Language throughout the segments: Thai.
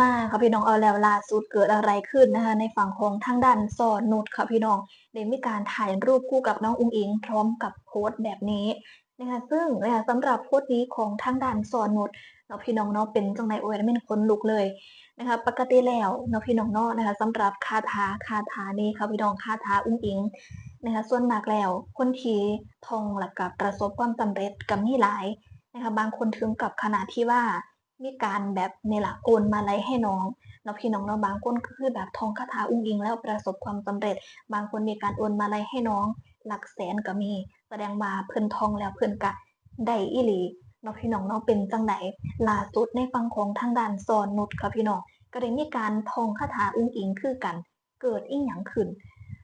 มาค่ะพี่น้องเอาแล้วล่าสุดเกิดอะไรขึ้นนะคะในฝั่งของทางด้านซอนนุชค่ะพี่น้องได้มีการถ่ายรูปคู่กับน้องอุ้งอิง พร้อมกับโพสต์แบบนี้นะคะซึ่งนะคะสำหรับโพสต์นี้ของทางด้านซอนนุชเนาะพี่น้องเนาะเป็นจังไดโอ้ยไม่นคนลุกเลยนะคะปกติแล้วเนาะพี่น้องเนาะนะคะสำหรับคาถาคาถานี้ค่ะพี่น้องคาถาอุ้งอิงนะคะส่วนมากแล้วคนที่ทองหลักกับประสบความสำเร็จกับมีหลายนะคะบางคนถึงกับขนาดที่ว่า มีการแบบนี่แหละโอนมาไลให้น้องเนาะพี่น้องเนาะบางคนก็คือแบบทองคาถาอุ้งอิง แล้วประสบความสำเร็จ บางคนมีการโอนมาไลให้น้อง หลักแสนก็มี แสดงว่าเพิ่อนทองแล้วเพิ่อนกะได้อีหลีเนาะพี่น้องเนาะเป็นจังไดล่าสุดในฟังของทางด้านซอนนุชค่ะพี่น้องก็ได้มีการทองคาถาอุ้งอิงคือกัน เกิดอีหยังขึ้น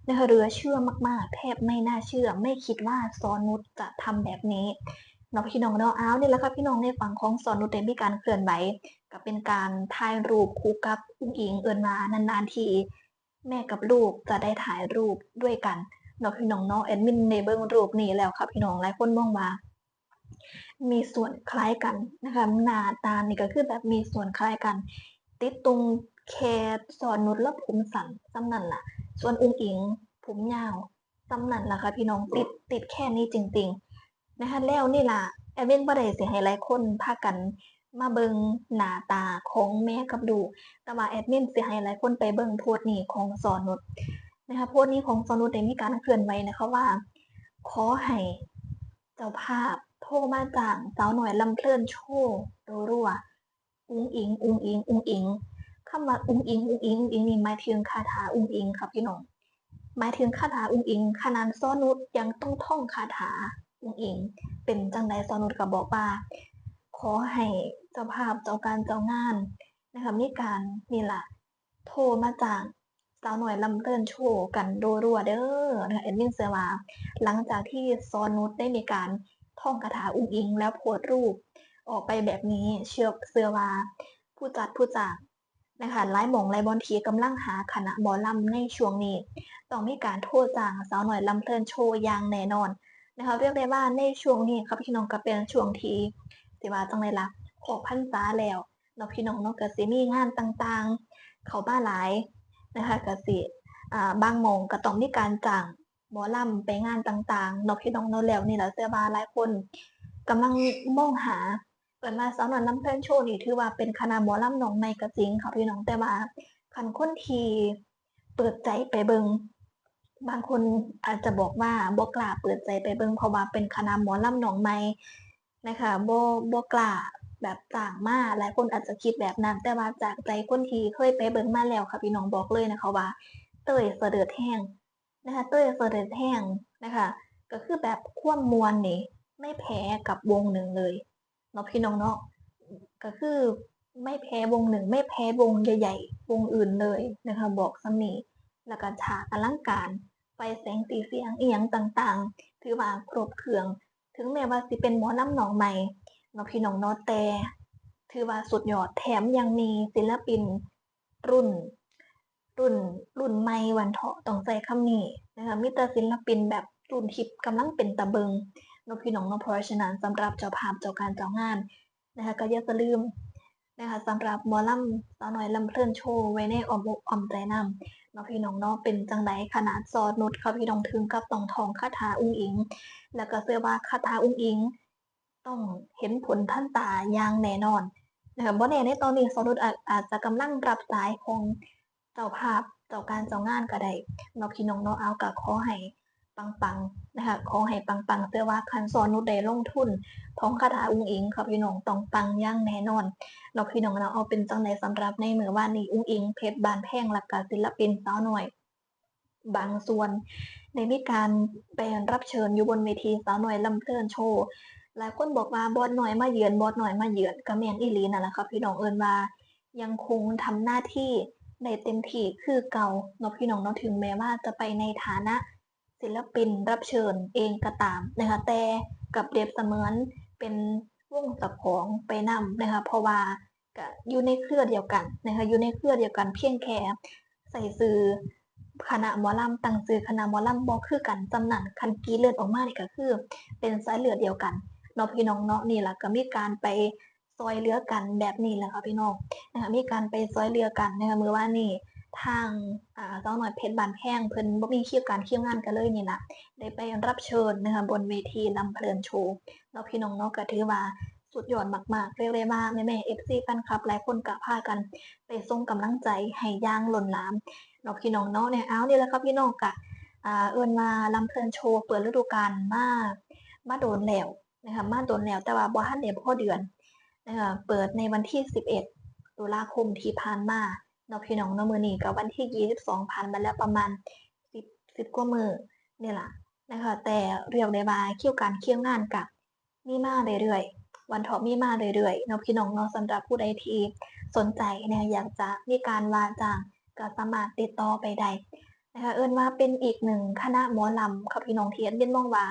นะคะเรือเชื่อมากๆ แทบไม่น่าเชื่อ ไม่คิดว่าซอนนุชจะทำแบบนี้ เนาะพี่น้องเนาะอ้าวนี่แหละค่ะพี่น้องในฝั่งของสอนนุชได้มีการเคลื่อนไหวก็เป็นการถ่ายรูปคู่กับอุ้งอิงเอินมานานๆทีแม่กับลูกจะได้ถ่ายรูปด้วยกันเนาะพี่น้องเนาะแอดมินในเบิ้องรูปนี้แล้วค่ะพี่น้องหลายคนมองว่ามีส่วนคล้ายกันนะคะหน้าตานี่ก็คือแบบมีส่วนคล้ายกัน ติดตรงแคสอนนุชแล้วผมสันซ้ำนั่นล่ะ ส่วนอุ้งอิงผมยาวซ้ำนั่นล่ะค่ะพี่น้องติดติดแค่นี้จริง ๆ นะคะแล้วนี่ล่ะแอดมินบ่ได้สิให้หลายคนพากันมาเบิงหน้าตาของแม่กับลูกแต่ว่าแอดมินสิให้หลายคนไปเบิงโพสต์นี้ของสอนนุชนะคะโพสต์นี้ของสอนนุชได้มีการเคลื่อนไหวนะคะว่า ขอให้เจ้าภาพโทรมาจ้างสาวหน่อยลำเพลินโชว์รัวๆอุ้งอิง อุ้งอิง อุ้งอิงคำว่าอุ้งอิง อุ้งอิง อุ้งอิงนี่หมายถึงคาถาอุ้งอิงครับพี่น้องหมายถึงคาถาอุ้งอิงขนาดซ้อนนุชยังต้องท่องคาถา อุ้งอิงเป็นจังไดสอนุชก็บอกว่า ขอให้เจ้าภาพเจ้าการเจ้างานนะคะมีการนี่ล่ะโทรมาจากสาวหน่อยลำเลินโชว์กันโดรัวเด้อนะคะเอ็ดมินเซวาหลังจากที่ซอนนุชได้มีการท่องคาถาอุ้งอิง แล้วโพสรูปออกไปแบบนี้เชื่อเสือวา ผู้จัดผู้จัดนะคะไล่หมองไล่บอลทีกำลังหาคณะบอลลัมในช่วงนี้ ต้องมีการโทรจ้างสาวหน่อยลำเพลินโชว์อย่างแน่นอน นะคะเรียกได้ว่าในช่วงนี้ครับพี่น้องก็เป็นช่วงที่สิว่าจังเลยล่ะออกพรรษาแล้วเนาะพี่น้องเนาะก็สิมีงานต่างๆ เขาบ้าหลายนะคะก็สิอ่าบางมงก็ต้องมีการจ้างหมอลำไปงานต่างๆเนาะพี่น้องเนาะแล้วนี่แหละเสื้อบาหลายคนกำลังมองหาเปิดมาสาวหน่อยลำเพลินโชว์นี่ถือว่าเป็นคณะหมอลำหนองในกระจิงค่ะพี่น้องแต่ว่าคันคนทีเปิดใจไปเบิง บางคนอาจจะบอกว่าบ่กล้าเปิดใจไปเบิ่งเพราะว่าเป็นคณะหมอลำหนองไม้นะคะบ่บ่กล้าแบบต่างมาหลายคนอาจจะคิดแบบนั้น แต่ว่าจากใจคนที่เคยไปเบิ่งมาแล้วค่ะพี่น้องบอกเลยนะคะว่า เต้ยเสด็จแห้งนะคะเต้ยเสด็จแห้งนะคะก็คือแบบความมวลนี่ไม่แพ้กับวงหนึ่งเลยเนาะพี่น้องเนาะก็คือไม่แพ้วงหนึ่งไม่แพ้วงใหญ่ๆวงอื่นเลยนะคะบอกสมีแล้วก็ฉากอลังการ ไฟแสงสีเสียงอีหยังต่างๆ ถือว่าครบเครื่อง ถึงแม้ว่าสิเป็นหมอน้ำหนองใหม่นาะพี่น้องนาะแต่ ถือว่าสุดยอดแถมยังมีศิลปิน รุ่น รุ่น รุ่นใหม่วันเถาะต้องใส่คำนี้นะคะมีแต่ศิลปินแบบรุ่นทิพย์กำลังเป็นตะเบิงนาะพี่น้องนาะเพราะฉะนั้นสำหรับเจ้าภาพเจ้าการเจ้างานนะคะก็อย่าลืม นะคะสำหรับหมอลำสาวน้อยลำเพลินโชว์ไว้ในอ้อมอกอ้อมใจนำเนาะพี่น้องเนาะเป็นจังไดขนาดซอนุดค่ะพี่น้องถึงกับต้องทองคาถาอุ้งอิง แล้วก็เชื่อว่าคาถาอุ้งอิง ต้องเห็นผลท่านตาอย่างแน่นอนนะคะบ่แน่ในตอนนี้ซอนุดอาจจะกำลังรับสายของเจ้าภาพเจ้าการเจ้างานก็ได้เนาะพี่น้องเนาะเอาก็ขอให้ ปังๆนะคะขอให้ปังๆเชื่อว่าคันซอนุดได้ลงทุนท้องคาถาอุ้งอิงค่ะพี่น้องต้องปังย่างแน่นอนเนาพี่น้องเราเอาเป็นจังไดสำหรับในเมื่อว่านนี้อุ้งอิงเพชรบานแพงหลักการศิลปินสาวหน่อยบางส่วนในมีการไปรับเชิญอยู่บนเวทีสาวหน่อยลำเพลินโชว์หลายคนบอกว่าบอสหน่อยมาเยือนบอสหน่อยมาเยือนก็แม่นอีหลีนั่นแหละครับพี่น้องเอิญว่ายังคงทำหน้าที่ในเต็มที่คือเก่าเนาะพี่น้องเนาะถึงแม้ว่าจะไปในฐานะ ศิลปินรับเชิญเองก็ตามนะคะแต่กับเปรียบเสมือนเป็นวงสับของไปนำนะคะเพราะว่าก็อยู่ในเครือเดียวกันนะคะอยู่ในเครือเดียวกันเพียงแค่ใส่ซื้อคณะหมอลำตั้งซื้อคณะหมอลำบอกคือกันจำหนันคันกีเลือดออกมาเนี่ก็คือ เป็นสายเลือดเดียวกันเนาะพี่น้องเนาะนี่แหละก็มีการไปซอยเรือกันแบบนี้แหละค่ะพี่น้องนะคะมีการไปซอยเรือกันนะคะมือว่านี่ ทางอ่าสาวน้อยเพชรบานแพงเพิ่นบ่มีคิวการคิวงานกันเลยนี่ล่ะได้ไปรับเชิญนะคะบนเวทีลำเพลินโชว์เนาะพี่น้องเนาะก็ถือว่าสุดยอดมากๆ เรียกได้ว่าแม่ๆ FC แฟนคลับหลายคนก็พากัน ไปส่งกำลังใจให้ย่างหล้นหลามเนาพี่น้องเนาะเนี่ยเอานี่แหละครับพี่น้องกะเอิ้นมาลำเพลินโชว์เปิดฤดูกาลมามาโดนแล้วนะคะมาโดนแล้วแต่ว่าบ่ทันได้พอเดือนนะคะเปิดในวันที่ 11 ตุลาคมที่ผ่านมา เนาะพี่น้องเนาะมื้อนี้ก็วันที่ 22ผ่านมาแล้วประมาณ 10 10กว่ามื้อนี่ล่ะนะคะแต่เรียกได้ว่าคิวการคิวงานกับมีมาเรื่อยๆวันเถาะมีมาเรื่อยๆเนาะพี่น้องเนาะสำหรับผู้ใดที่สนใจเนี่ยอยากจะมีการวาจ้างก็สามารถติดต่อไปได้นะคะเอิ้นว่าเป็นอีกหนึ่งคณะหมอลำค่ะพี่น้องเทียนเรียนมองว่า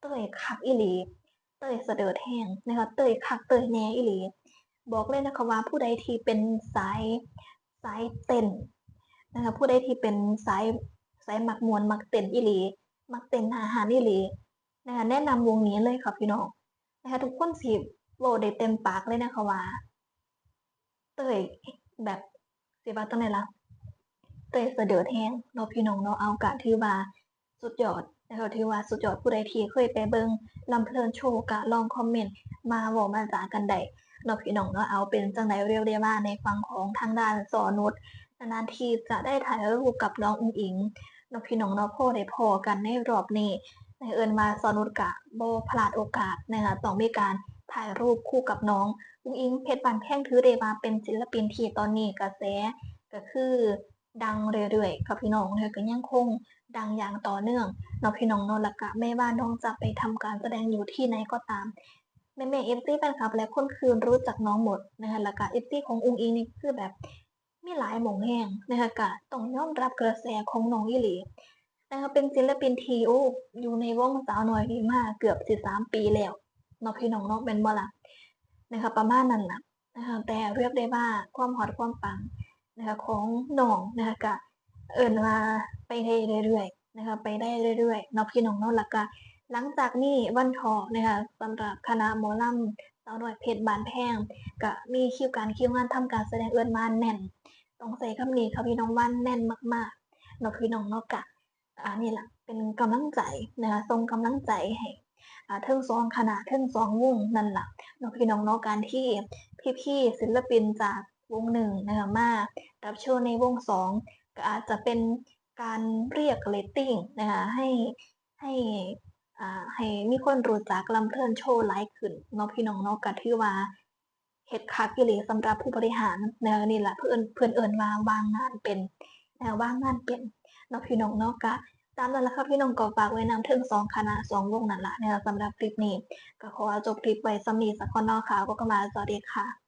เตยคักอีหลี เตยเสดิร์ดแห้งนะคะเตยคักเตยแหน่อีหลี บอกเลยนะคะว่าผู้ใดที่เป็นสาย สายเต้นนะคะผู้ใดที่เป็นสายสายมักมวนมักเต้นอีหลีมักเต้นอาหารอีหลีนะคะแนะนำวงนี้เลยค่ะพี่น้องนะคะทุกคนสิโหวได้เต็มปากเลยนะคะว่า เตยแบบสิว่าตั้งไหนละเตยเสดิร์ดแห้งเนาพี่น้องเนาเอากะถือว่าสุดยอดนะคะถือว่าสุดยอดผู้ใดที่เคยไปเบิงลำเพลินโชว์กะลองคอมเมนต์มาบอกมาจากันได้ เนาะพี่น้องเนาะเอาเป็นจังไดเรียกได้ว่าในฟังของทางด้านสอนุชนานๆทีจะได้ถ่ายรูปกับน้องอุ๋งอิงเนาะพี่น้องเนาะพ่อได้พอกันในรอบนี้ในเอิญมาสอนุชกะโบพลาดโอกาสนะคะต้องมีการถ่ายรูปคู่กับน้องอุ้งอิงเพชรบานแพงถือได้มาเป็นศิลปินที่ตอนนี้กระแสก็คือดังเรื่อยๆค่ะพี่น้องเธอก็ยังคงดังอย่างต่อเนื่องเนาะพี่น้องนอนละกะไม่ว่าน้องจะไปทำการแสดงอยู่ที่ไหนก็ตาม แม่แม่เอฟซีแฟนคลับและคนคืนรู้จักน้องหมดนะคะละกะเอฟซีของอุ้งอิงนี่คือแบบมีหลายหมองแห้งนะคะกะต้องยอมรับกระแสของน้องอีหลีนะคะเป็นศิลปินทีโออยู่ในวงสาวน้อยดีมากเกือบสิบสามปีแล้วเนาะพี่น้องเนาะเป็นบล่ะนะคะประมาณนั้นนะนะคะแต่เรียกได้ว่าความฮอตความปังนะคะของน้องนะคะก็เอิ่นมาไปได้เรื่อยๆนะคะไปได้เรื่อยๆเนาะพี่น้องนาะแล้วก็ หลังจากนี้วันทองนะคะสำหรับคณะหมอลำสาวน้อยเพชรบานแพงก็มีคิวการคิวงานทำการแสดงเอินมาแน่นต้องใส่คำนี้ค่ะพี่น้องว่าแน่นมากๆเนาะพี่น้องเนาะกะอ่านี่แหละเป็นกำลังใจนะคะส่งกำลังใจให้อ่าเทิงสองคณะเทิงสองวงนั่นล่ะเนาะพี่น้องเนาะการที่พี่ๆศิลปินจากวงหนึ่งนะคะมารับเชิญในวงสองก็อาจจะเป็นการเรียกเรตติ้งนะคะให้ให้ อ่าให้มีคนรู้จักลำเพลินโชว์ไลฟ์ขึ้นเนาะพี่น้องเนาะก็ถือว่าเฮ็ดคักอีหลีสำหรับผู้บริหารนะคะนี่แหละเพื่อนเพื่อนเอิญว่าวางงานเป็นนะคะวางงานเป็นเนาะพี่น้องเนาะก็ตามนั้นแหละครับพี่น้องก็ฝากไว้นำถึงสองคณะสองวงนั่นแหละนสำหรับคลิปนี้ ก็ขอจบคลิปไว้สำนีสักคนนอกค่ะก็กมาสวัสดีค่ะ